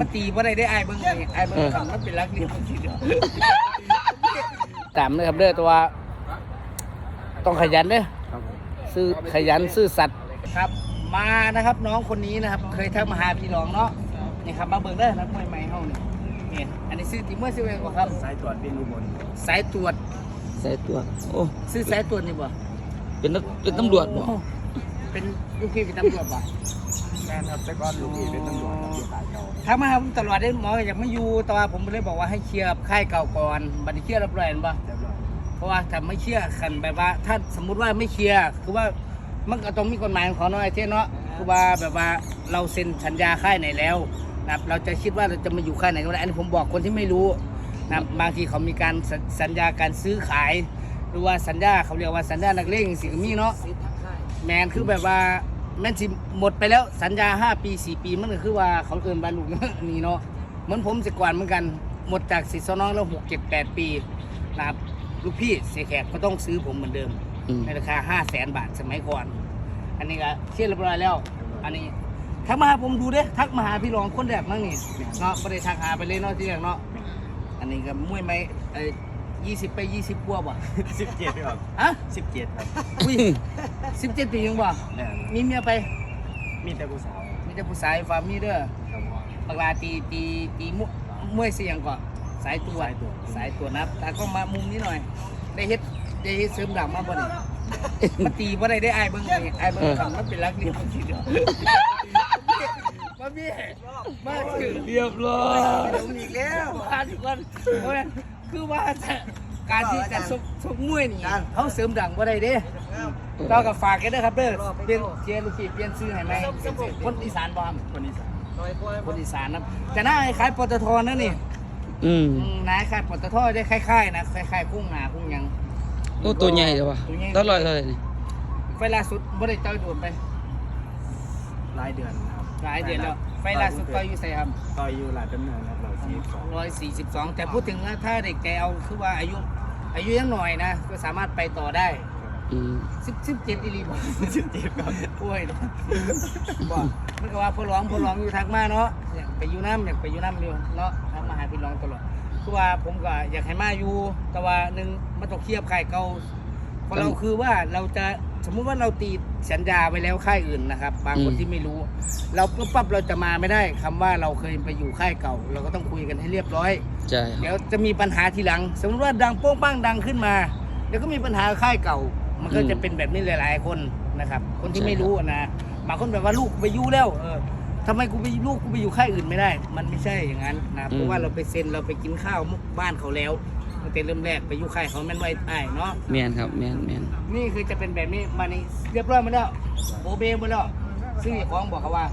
มันตีบ่ได้ได้อายเบิ่งไงอายเบิ่งคำมันเป็นรักเดียวทีเดียวตามเลยครับเด้อตัว ต้องขยันเด้อซื้อขยันซื่อสัตย์ครับ มานะครับน้องคนนี้นะครับ เคยทักมาหาพี่น้องเนาะนี่ครับมาเบิ่งเด้อนักมวยใหม่เฮานี่นี่อันนี้ซื้อติมเมอร์ซื้อเองบ่ครับ สายตรวจเป็นอุบลสายตรวจใส่ตัวโอ้ซื้อสายตรวจนี่บ่เป็นนักเป็นตำรวจบ่โอ้เป็นลูกพี่เป็นตำรวจบ่แม่นครับแต่ก่อนลูกพี่เป็นตำรวจครับอยู่สายเก่า ถ้ามาหาผมตลอดได้หมอก็อยากไม่อยู่แต่ว่าผมเลยบอกว่าให้เคลียร์กับค่ายเก่าก่อนบัดนี้เคลียร์เรียบร้อยแล้วบ่เรียบร้อยเพราะว่าถ้าไม่เชื่อคันแบบว่า ถ้าสมมุติว่าไม่เคลียร์คือว่ามันก็ต้องมีกฎหมายของเขาเนาะไอ้เจ๊เนาะคือว่าแบบว่าเราเซ็นสัญญาค่ายไหนแล้วนะครับเราจะคิดว่าเราจะมาอยู่ค่ายไหนก็ได้อันนี้ผมบอกคนที่ไม่รู้นะครับบางทีเขามีการสัญสัญญาการซื้อขาย หรือว่าสัญญาเขาเรียกว่าสัญญานักเลงสิก็มีเนาะ แมนคือแบบว่า แม่นสิหมดไปแล้วสัญญา 5 ปี 4 ปีมันก็คือว่าเขาเอินบรรลุกนี่เนาะเหมือนผมสิก่อนเหมือนกันหมดจากสิทธิ์สน้องแล้วหกเจ็ดแปดปีนะครับลูกพี่เสียแขกก็ต้องซื้อผมเหมือนเดิม อืม ในราคา 5 0 0แสนบาทสมัยก่อน อันนี้ก็เคลียร์เรียบร้อยแล้ว อันนี้ทักมาหาผมดูเด้ทักมาหาพี่รองคนแรกมั่งนี่เนาะไม่ได้ทักหาไปเลยเนาะที่แรกเนาะ อันนี้ก็มวยไหมเอ้ ยี่สิบไปยี่สิบกว่าบ่สิบเจ็ดครับฮะสิบเจ็ดครับอุ้ยสิบเจ็ดปียังบ่แม่นมีเมียไป มีแต่ผู้สาวมีแต่ผู้ชายฟามีเด้อครับผม ปากลาตีตีตีมุมวยเสียงก่อนสายตัวสายตัว สายตัวนับตาก็มามุมนี้หน่อย ได้เฮ็ดได้เฮ็ดเสริมดังมาบ่นี่มาตีบ่ได้ได้อายเบิ่งไงอายเบิ่งคำมันเป็นรักเดียวทีเดียวมาพี่มาถึงเรียบร้อย ผมอีกแล้วมาถึงวันโอ้ย คือว่าจะการที่จะชกชกมวยนี่เขาเสริมดังบ่ได้เด้ก็กับฝากกันเด้อครับเด้อเปลี่ยนเจียนลูกพี่เปลี่ยนชื่อให้ไหมคนอีสานบ่ครับคนอีสานคนอีสานนะแต่หน้าคล้ายๆปตทนั่นนี่อืมอืมนายคล้ายปตทได้คล้ายๆนะคล้ายๆคุ้งหนาคุ้งหยังโอ้ตัวใหญ่เลยวะตัวใหญ่ตลอดเลยนี่ไฟล่าสุดบ่ได้ต่อยโดดไปรายเดือนครับหลายเดือนแล้ว ไฟล่าสุดต่อยอยู่ไสครับต่อยอยู่หลายดำเนินครับเราชีพสองร้อยสี่สิบสองแต่พูดถึงว่าถ้าเด็กแกเอาคือว่าอายุอายุยังหน่อยนะ ก็สามารถไปต่อได้อืมสิบสิบเจ็ดอีหลีบอกสิบเจ็ดครับโอ้ยบอกมันก็ว่าพ่อร้องพ่อร้องอยู่ทักมาเนาะอยากไปอยู่น้ำอยากไปอยู่น้ำอยู่เนาะทักมาหาพี่ร้องตลอดคือว่าผมก็อยากให้มาอยู่ แต่ว่าหนึ่งมันต้องเคลียบค่ายเก่าเพราะเราคือว่าเราจะ สมมุติว่าเราตีสัญญาไปแล้วค่ายอื่นนะครับ บางคนที่ไม่รู้ เราก็ปั๊บเราจะมาไม่ได้คำว่าเราเคยไปอยู่ค่ายเก่า เราก็ต้องคุยกันให้เรียบร้อย ใช่ครับ เดี๋ยวจะมีปัญหาทีหลัง สมมติว่าดังโป้งป้างดังขึ้นมา เดี๋ยวก็มีปัญหาค่ายเก่า มันก็จะเป็นแบบนี้หลาย ๆ คนนะครับ คนที่ไม่รู้อะนะบางคนแบบว่าลูกไปอยู่แล้ว เออทำไมกูไปลูกกูไปอยู่ค่ายอื่นไม่ได้ มันไม่ใช่อย่างนั้นนะเพราะว่าเราไปเซ็นเราไปกินข้าวมุกบ้านเขาแล้ว ตั้งแต่เริ่มแรกไปอยู่ค่ายเขาแม่นไว้ใต้เนาะ แมนครับแมนแมนนี่คือจะเป็นแบบนี้มานี่เรียบร้อยหมาแล้วโอเบหมาแล้วซึ่งเจ้าของบอกเขาว่า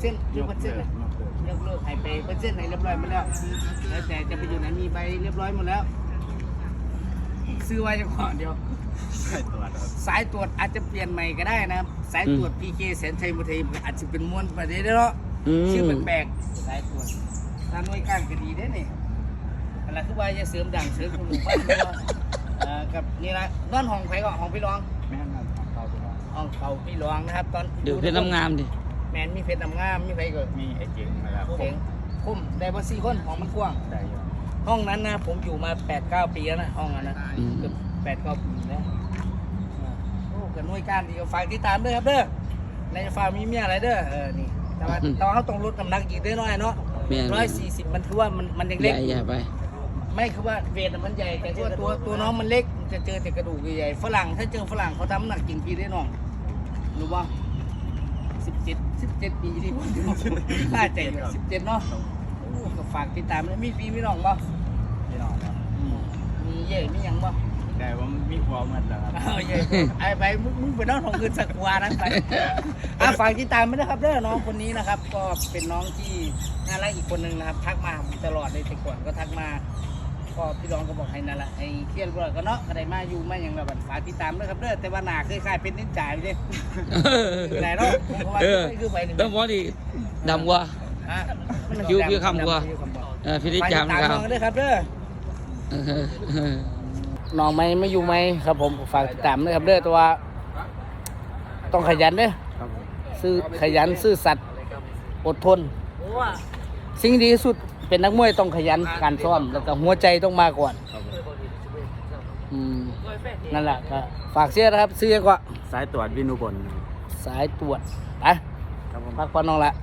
เส้นยยูกพันเลิเส้นกน่ะยกเลิกยกเลิกให้ไปเปอร์เซ็นต์ไหนเรียบร้อยหมาแล้วแล้วแต่จะไปอยู่ไหนมีใบเรียบร้อยหมดแล้ว ซื้อไว้จะก่อนเดียวสายตรวจครับสายตรวจอาจจะเปลี่ยนใหม่ก็ได้นะครับ สายตรวจพีเคแสนชัยมุทัยอาจจะเป็นมวลประเดี๋ยวเนาะอืมชื่อแปลกๆสายตรวจถ้าหน่วยการก็ดีได้นี่ อะไรคือว่าจะเสริมดังเสริมคนหมู่บ้านเนาะเอ่อกับนี่ละนอนห้องไผก็ห้องพี่รองแม่นครับเข้าตัวห้องเขาพี่รองนะครับ ตอนเดี๋ยวเพชรน้ำงามดิแมนมีเพชรน้ำงามมีไผก็มีไอ้เก่งนะครับเสียงคุ้มได้บ่สี่คนห้องมันกว้าง ได้อยู่ห้องนั้นนะผมอยู่มา8ปดเก้าปีแล้วนะห้องนั้นนะอืมเกือบแปดเก้าปีแล้วอ่าโอ้กันหน่วยการดีก็ฝากติดตามด้วยครับเด้อในฟาร์มมีเมียอะไรเด้อเออนี่แต่ว่าแต่ว่าเขาต้องลดน้ำหนักอีกเด้อน้อยเนาะแมนร้อยสี่สิบมันคือว่ามันมันยังใหเล็ก ญ่ใหญ่ไป ไม่คือว่าเวทน่ะมันใหญ่แต่ว่าตัวตัวน้องมันเล็กมันจะเจอแต่กระดูกใหญ่ๆฝรั่งถ้าเจอฝรั่งเขาทำน้ำหนักกินปีได้น้องรู้ป่ะสิบเจ็ดสิบเจ็ดปีดิน่าใจสิบเจ็ดเนาะโอ้ก็ฝากติดตามนะมีปีมีน้องป่ะพี่น้องครับมีเย่มีหยังบ่แต่ว่ามีความมันแล้วครับ เอาเย่ไอ้ไปมึงมึงไปน้องของเงินสักวานั้นไปอะฝากติดตามไม่นะครับเด้อน้องคนนี้นะครับ ก็เป็นน้องที่น่ารักอีกคนหนึ่งนะครับ ทักมาตลอดเลยแต่ก่อนก็ทักมา ก็พี่รองก็บอกให้นั่นแหละให้เคลียร์เรื่องก็เนาะก็ได้มาอยู่มาอย่างระบัดฝากติดตามด้วยครับเด้อแต่ว่าหนาเคยคล้ายเป็นนินจ่ายไปเด้ไหนเนาะผมก็ว่าเออคือไปหนึ่งต้องบอกดิดำกว่าอะมันคิ้วคิ้วคำกว่าคิ้วคำกว่าเออพิธีฝากจาติมดตามครัน้บองด้วยครับเด้อเออเออน้องไม่ไม่อยู่ไหมครับผมฝากติดตามด้วยครับเด้อตัวาต้องขยันเด้อครับผมซื่อขยันซื่อสัตย์อดทน สิ่งดีที่สุด เป็นนักมวยต้องขยันการซ้อมแล้วก็หัวใจต้องมาก่อนครับผมอืมนั่นแหละก็ฝากเสียนะครับเสียก็สายตรวจวินุบลสายตรวจไปครับผมพักผ่อนน้องละค